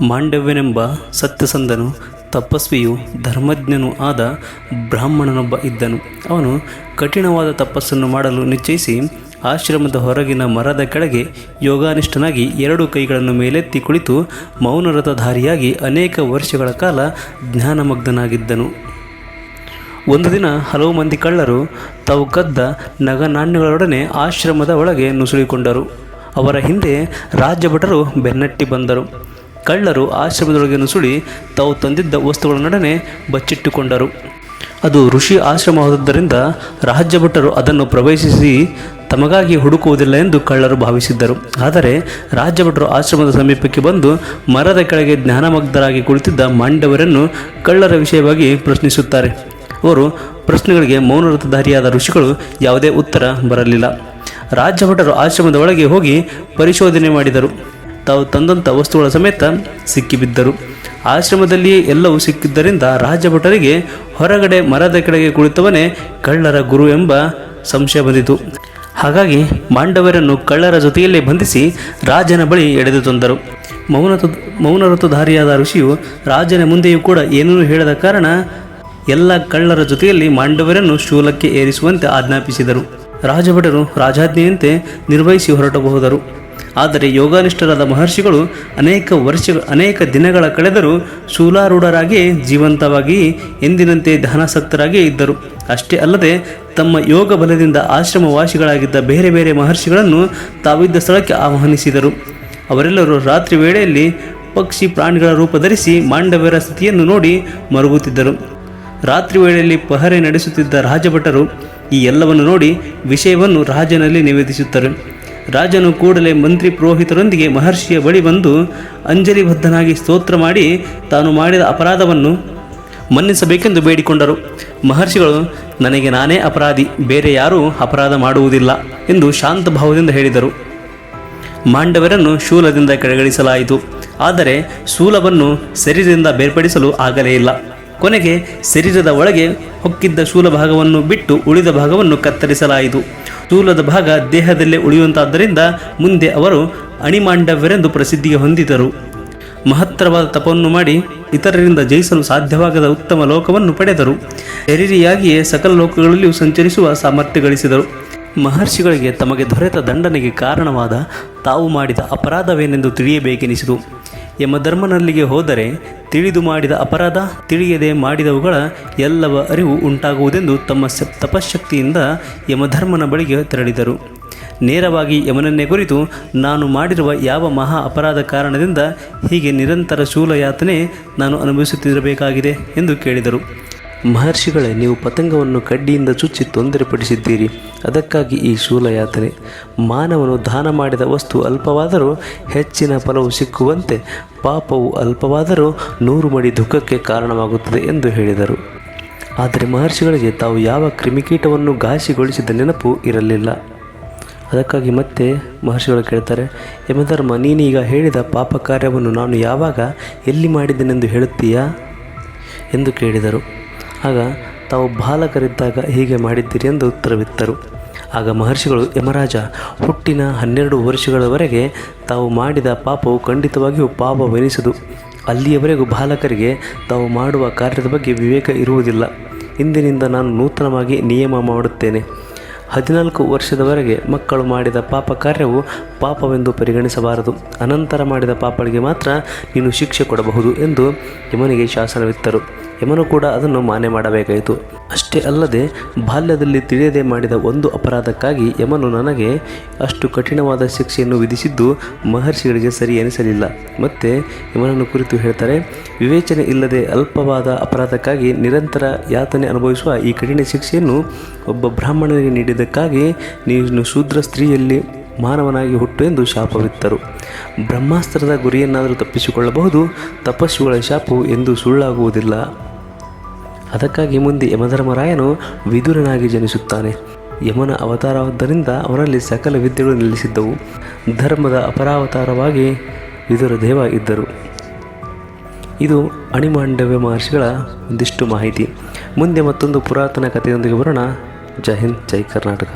ಮಾಂಡವ್ಯನೆಂಬ ಸತ್ಯಸಂಧನು ತಪಸ್ವಿಯು ಧರ್ಮಜ್ಞನೂ ಆದ ಬ್ರಾಹ್ಮಣನೊಬ್ಬ ಇದ್ದನು. ಅವನು ಕಠಿಣವಾದ ತಪಸ್ಸನ್ನು ಮಾಡಲು ನಿಶ್ಚಯಿಸಿ ಆಶ್ರಮದ ಹೊರಗಿನ ಮರದ ಕೆಳಗೆ ಯೋಗಾನಿಷ್ಠನಾಗಿ ಎರಡು ಕೈಗಳನ್ನು ಮೇಲೆತ್ತಿ ಕುಳಿತು ಮೌನರಥಧಾರಿಯಾಗಿ ಅನೇಕ ವರ್ಷಗಳ ಕಾಲ ಜ್ಞಾನಮಗ್ನಾಗಿದ್ದನು ಒಂದು ದಿನ ಹಲವು ಮಂದಿ ಕಳ್ಳರು ತಾವು ಕದ್ದ ನಗನಾಣ್ಯಗಳೊಡನೆ ಆಶ್ರಮದ ಒಳಗೆ ನುಸುಳಿಕೊಂಡರು. ಅವರ ಹಿಂದೆ ರಾಜ್ಯಭಟರು ಬೆನ್ನಟ್ಟಿ ಬಂದರು. ಕಳ್ಳರು ಆಶ್ರಮದೊಳಗೆ ನುಸುಳಿ ತಾವು ತಂದಿದ್ದ ವಸ್ತುಗಳನ್ನೊಡನೆ ಬಚ್ಚಿಟ್ಟುಕೊಂಡರು. ಅದು ಋಷಿ ಆಶ್ರಮವಾದದ್ದರಿಂದ ರಾಜ್ಯಭಟ್ಟರು ಅದನ್ನು ಪ್ರವೇಶಿಸಿ ತಮಗಾಗಿ ಹುಡುಕುವುದಿಲ್ಲ ಎಂದು ಕಳ್ಳರು ಭಾವಿಸಿದ್ದರು. ಆದರೆ ರಾಜ್ಯಭಟರು ಆಶ್ರಮದ ಸಮೀಪಕ್ಕೆ ಬಂದು ಮರದ ಕೆಳಗೆ ಜ್ಞಾನಮಗ್ಧರಾಗಿ ಕುಳಿತಿದ್ದ ಮಾಂಡವರನ್ನು ಕಳ್ಳರ ವಿಷಯವಾಗಿ ಪ್ರಶ್ನಿಸುತ್ತಾರೆ. ಅವರು, ಪ್ರಶ್ನೆಗಳಿಗೆ ಮೌನರಥಧಾರಿಯಾದ ಋಷಿಗಳು ಯಾವುದೇ ಉತ್ತರ ಬರಲಿಲ್ಲ. ರಾಜ್ಯಭಟರು ಆಶ್ರಮದ ಒಳಗೆ ಹೋಗಿ ಪರಿಶೋಧನೆ ಮಾಡಿದರು. ತಾವು ತಂದಂಥ ವಸ್ತುಗಳ ಸಮೇತ ಸಿಕ್ಕಿಬಿದ್ದರು. ಆಶ್ರಮದಲ್ಲಿಯೇ ಎಲ್ಲವೂ ಸಿಕ್ಕಿದ್ದರಿಂದ ರಾಜಭಟರಿಗೆ ಹೊರಗಡೆ ಮರದ ಕೆಳಗೆ ಕುಳಿತವನೇ ಕಳ್ಳರ ಗುರು ಎಂಬ ಸಂಶಯ ಬಂದಿತು. ಹಾಗಾಗಿ ಮಾಂಡವರನ್ನು ಕಳ್ಳರ ಜೊತೆಯಲ್ಲೇ ಬಂಧಿಸಿ ರಾಜನ ಬಳಿ ಎಳೆದು ತಂದರು. ಮೌನ ಮೌನರತುಧಾರಿಯಾದ ಋಷಿಯು ರಾಜನ ಮುಂದೆಯೂ ಕೂಡ ಏನನ್ನೂ ಹೇಳದ ಕಾರಣ ಎಲ್ಲ ಕಳ್ಳರ ಜೊತೆಯಲ್ಲಿ ಮಾಂಡವರನ್ನು ಶೂಲಕ್ಕೆ ಏರಿಸುವಂತೆ ಆಜ್ಞಾಪಿಸಿದರು. ರಾಜಭಟರು ರಾಜಾಜ್ಞೆಯಂತೆ ನಿರ್ವಹಿಸಿ ಹೊರಟಬಹುದರು ಆದರೆ ಯೋಗಾನಿಷ್ಠರಾದ ಮಹರ್ಷಿಗಳು ಅನೇಕ ವರ್ಷ, ಅನೇಕ ದಿನಗಳ ಕಳೆದರೂ ಶೂಲಾರೂಢರಾಗಿ ಜೀವಂತವಾಗಿ ಎಂದಿನಂತೆ ಧ್ಯಾನಾಸಕ್ತರಾಗಿ ಇದ್ದರು. ಅಷ್ಟೇ ಅಲ್ಲದೆ ತಮ್ಮ ಯೋಗ ಬಲದಿಂದ ಆಶ್ರಮವಾಸಿಗಳಾಗಿದ್ದ ಬೇರೆ ಬೇರೆ ಮಹರ್ಷಿಗಳನ್ನು ತಾವಿದ್ದ ಸ್ಥಳಕ್ಕೆ ಆಹ್ವಾನಿಸಿದರು. ಅವರೆಲ್ಲರೂ ರಾತ್ರಿ ವೇಳೆಯಲ್ಲಿ ಪಕ್ಷಿ ಪ್ರಾಣಿಗಳ ರೂಪ ಧರಿಸಿ ಮಾಂಡವ್ಯರ ಸ್ಥಿತಿಯನ್ನು ನೋಡಿ ಮರುಗುತ್ತಿದ್ದರು. ರಾತ್ರಿ ವೇಳೆಯಲ್ಲಿ ಪಹರೆ ನಡೆಸುತ್ತಿದ್ದ ರಾಜಭಟರು ಈ ಎಲ್ಲವನ್ನು ನೋಡಿ ವಿಷಯವನ್ನು ರಾಜನಲ್ಲಿ ನಿವೇದಿಸುತ್ತಾರೆ. ರಾಜನು ಕೂಡಲೇ ಮಂತ್ರಿ ಪುರೋಹಿತರೊಂದಿಗೆ ಮಹರ್ಷಿಯ ಬಳಿ ಬಂದು ಅಂಜಲಿಬದ್ಧನಾಗಿ ಸ್ತೋತ್ರ ಮಾಡಿ ತಾನು ಮಾಡಿದ ಅಪರಾಧವನ್ನು ಮನ್ನಿಸಬೇಕೆಂದು ಬೇಡಿಕೊಂಡರು. ಮಹರ್ಷಿಗಳು, ನನಗೆ ನಾನೇ ಅಪರಾಧಿ, ಬೇರೆ ಯಾರೂ ಅಪರಾಧ ಮಾಡುವುದಿಲ್ಲ ಎಂದು ಶಾಂತ ಭಾವದಿಂದ ಹೇಳಿದರು. ಮಾಂಡವರನ್ನು ಶೂಲದಿಂದ ಕೆಳಗಿಳಿಸಲಾಯಿತು. ಆದರೆ ಶೂಲವನ್ನು ಶರೀರದಿಂದ ಬೇರ್ಪಡಿಸಲು ಆಗಲೇ ಇಲ್ಲ. ಕೊನೆಗೆ ಶರೀರದ ಒಳಗೆ ಹೊಕ್ಕಿದ್ದ ಶೂಲ ಭಾಗವನ್ನು ಬಿಟ್ಟು ಉಳಿದ ಭಾಗವನ್ನು ಕತ್ತರಿಸಲಾಯಿತು. ಶೂಲದ ಭಾಗ ದೇಹದಲ್ಲೇ ಉಳಿಯುವಂತಾದ್ದರಿಂದ ಮುಂದೆ ಅವರು ಅಣಿಮಾಂಡವ್ಯರೆಂದು ಪ್ರಸಿದ್ಧಿಗೆ ಹೊಂದಿದರು. ಮಹತ್ತರವಾದ ತಪವನ್ನು ಮಾಡಿ ಇತರರಿಂದ ಜಯಿಸಲು ಸಾಧ್ಯವಾಗದ ಉತ್ತಮ ಲೋಕವನ್ನು ಪಡೆದರು. ಶರೀರಿಯಾಗಿಯೇ ಸಕಲ ಲೋಕಗಳಲ್ಲಿಯೂ ಸಂಚರಿಸುವ ಸಾಮರ್ಥ್ಯ ಗಳಿಸಿದರು. ಮಹರ್ಷಿಗಳಿಗೆ ತಮಗೆ ದೊರೆತ ದಂಡನೆಗೆ ಕಾರಣವಾದ ತಾವು ಮಾಡಿದ ಅಪರಾಧವೇನೆಂದು ತಿಳಿಯಬೇಕೆನಿಸಿತು. ಯಮಧರ್ಮನಲ್ಲಿಗೆ ಹೋದರೆ ತಿಳಿದು ಮಾಡಿದ ಅಪರಾಧ, ತಿಳಿಯದೆ ಮಾಡಿದವುಗಳ ಎಲ್ಲವ ಅರಿವು ಉಂಟಾಗುವುದೆಂದು ತಮ್ಮ ತಪಶಕ್ತಿಯಿಂದ ಯಮಧರ್ಮನ ಬಳಿಗೆ ತೆರಳಿದರು. ನೇರವಾಗಿ ಯಮನನ್ನೇ ಕುರಿತು ನಾನು ಮಾಡಿರುವ ಯಾವ ಮಹಾ ಅಪರಾಧ ಕಾರಣದಿಂದ ಹೀಗೆ ನಿರಂತರ ಶೂಲಯಾತನೆ ನಾನು ಅನುಭವಿಸುತ್ತಿರಬೇಕಾಗಿದೆ ಎಂದು ಕೇಳಿದರು. ಮಹರ್ಷಿಗಳೇ, ನೀವು ಪತಂಗವನ್ನು ಕಡ್ಡಿಯಿಂದ ಚುಚ್ಚಿ ತೊಂದರೆಪಡಿಸಿದ್ದೀರಿ. ಅದಕ್ಕಾಗಿ ಈ ಶೂಲಯಾತ್ರೆ. ಮಾನವನು ದಾನ ಮಾಡಿದ ವಸ್ತು ಅಲ್ಪವಾದರೂ ಹೆಚ್ಚಿನ ಫಲವು ಸಿಕ್ಕುವಂತೆ ಪಾಪವು ಅಲ್ಪವಾದರೂ ನೂರು ಮಡಿ ದುಃಖಕ್ಕೆ ಕಾರಣವಾಗುತ್ತದೆ ಎಂದು ಹೇಳಿದರು. ಆದರೆ ಮಹರ್ಷಿಗಳಿಗೆ ತಾವು ಯಾವ ಕ್ರಿಮಿಕೀಟವನ್ನು ಘಾಸಿಗೊಳಿಸಿದ ನೆನಪು ಇರಲಿಲ್ಲ. ಅದಕ್ಕಾಗಿ ಮತ್ತೆ ಮಹರ್ಷಿಗಳು ಕೇಳ್ತಾರೆ ಯಮಧರ್ಮ ನೀನೀಗ ಹೇಳಿದ ಪಾಪ ಕಾರ್ಯವನ್ನು ನಾನು ಯಾವಾಗ ಎಲ್ಲಿ ಮಾಡಿದ್ದೇನೆಂದು ಹೇಳುತ್ತೀಯಾ? ಎಂದು ಕೇಳಿದರು. ಆಗ ತಾವು ಬಾಲಕರಿದ್ದಾಗ ಹೀಗೆ ಮಾಡಿದ್ದೀರಿ ಎಂದು ಉತ್ತರವಿತ್ತರು. ಆಗ ಮಹರ್ಷಿಗಳು, ಯಮರಾಜ, ಹುಟ್ಟಿನ ಹನ್ನೆರಡು ವರ್ಷಗಳವರೆಗೆ ತಾವು ಮಾಡಿದ ಪಾಪವು ಖಂಡಿತವಾಗಿಯೂ ಪಾಪವೆನಿಸದು ಅಲ್ಲಿಯವರೆಗೂ ಬಾಲಕರಿಗೆ ತಾವು ಮಾಡುವ ಕಾರ್ಯದ ಬಗ್ಗೆ ವಿವೇಕ ಇರುವುದಿಲ್ಲ. ಇಂದಿನಿಂದ ನಾನು ನೂತನವಾಗಿ ನಿಯಮ ಮಾಡುತ್ತೇನೆ. ಹದಿನಾಲ್ಕು ವರ್ಷದವರೆಗೆ ಮಕ್ಕಳು ಮಾಡಿದ ಪಾಪ ಕಾರ್ಯವು ಪಾಪವೆಂದು ಪರಿಗಣಿಸಬಾರದು. ಅನಂತರ ಮಾಡಿದ ಪಾಪಗಳಿಗೆ ಮಾತ್ರ ನೀನು ಶಿಕ್ಷೆ ಕೊಡಬಹುದು ಎಂದು ಯಮನಿಗೆ ಶಾಸನವಿತ್ತರು. ಯಮನು ಕೂಡ ಅದನ್ನು ಮಾನ್ಯ ಮಾಡಬೇಕಾಯಿತು. ಅಷ್ಟೇ ಅಲ್ಲದೆ, ಬಾಲ್ಯದಲ್ಲಿ ತಿಳಿಯದೆ ಮಾಡಿದ ಒಂದು ಅಪರಾಧಕ್ಕಾಗಿ ಯಮನು ನನಗೆ ಅಷ್ಟು ಕಠಿಣವಾದ ಶಿಕ್ಷೆಯನ್ನು ವಿಧಿಸಿದ್ದು ಮಹರ್ಷಿಗಳಿಗೆ ಸರಿ ಎನಿಸಲಿಲ್ಲ. ಮತ್ತು ಯಮನನ್ನು ಕುರಿತು ಹೇಳ್ತಾರೆ, ವಿವೇಚನೆ ಇಲ್ಲದೆ ಅಲ್ಪವಾದ ಅಪರಾಧಕ್ಕಾಗಿ ನಿರಂತರ ಯಾತನೆ ಅನುಭವಿಸುವ ಈ ಕಠಿಣ ಶಿಕ್ಷೆಯನ್ನು ಒಬ್ಬ ಬ್ರಾಹ್ಮಣನಿಗೆ ನೀಡಿದ್ದಕ್ಕಾಗಿ ನೀನು ಶೂದ್ರ ಸ್ತ್ರೀಯಲ್ಲಿ ಮಾನವನಾಗಿ ಹುಟ್ಟು ಎಂದು ಶಾಪವಿತ್ತರು. ಬ್ರಹ್ಮಾಸ್ತ್ರದ ಗುರಿಯನ್ನಾದರೂ ತಪ್ಪಿಸಿಕೊಳ್ಳಬಹುದು, ತಪಸ್ಸುಗಳ ಶಾಪು ಎಂದು ಸುಳ್ಳಾಗುವುದಿಲ್ಲ. ಅದಕ್ಕಾಗಿ ಮುಂದೆ ಯಮಧರ್ಮರಾಯನು ವಿದುರನಾಗಿ ಜನಿಸುತ್ತಾನೆ. ಯಮನ ಅವತಾರವಾದ್ದರಿಂದ ಅವನಲ್ಲಿ ಸಕಲ ವಿದ್ಯೆಗಳು ನಿಲ್ಲಿಸಿದ್ದವು ಧರ್ಮದ ಅಪರಾವತಾರವಾಗಿ ವಿದುರ ದೇವ ಇದ್ದರು. ಇದು ಅಣಿಮಾಂಡವ್ಯ ಮಹರ್ಷಿಗಳ ಒಂದಿಷ್ಟು ಮಾಹಿತಿ. ಮುಂದೆ ಮತ್ತೊಂದು ಪುರಾತನ ಕಥೆಯೊಂದಿಗೆ ಬರೋಣ. ಜೈ ಹಿಂದ್, ಜೈ ಕರ್ನಾಟಕ.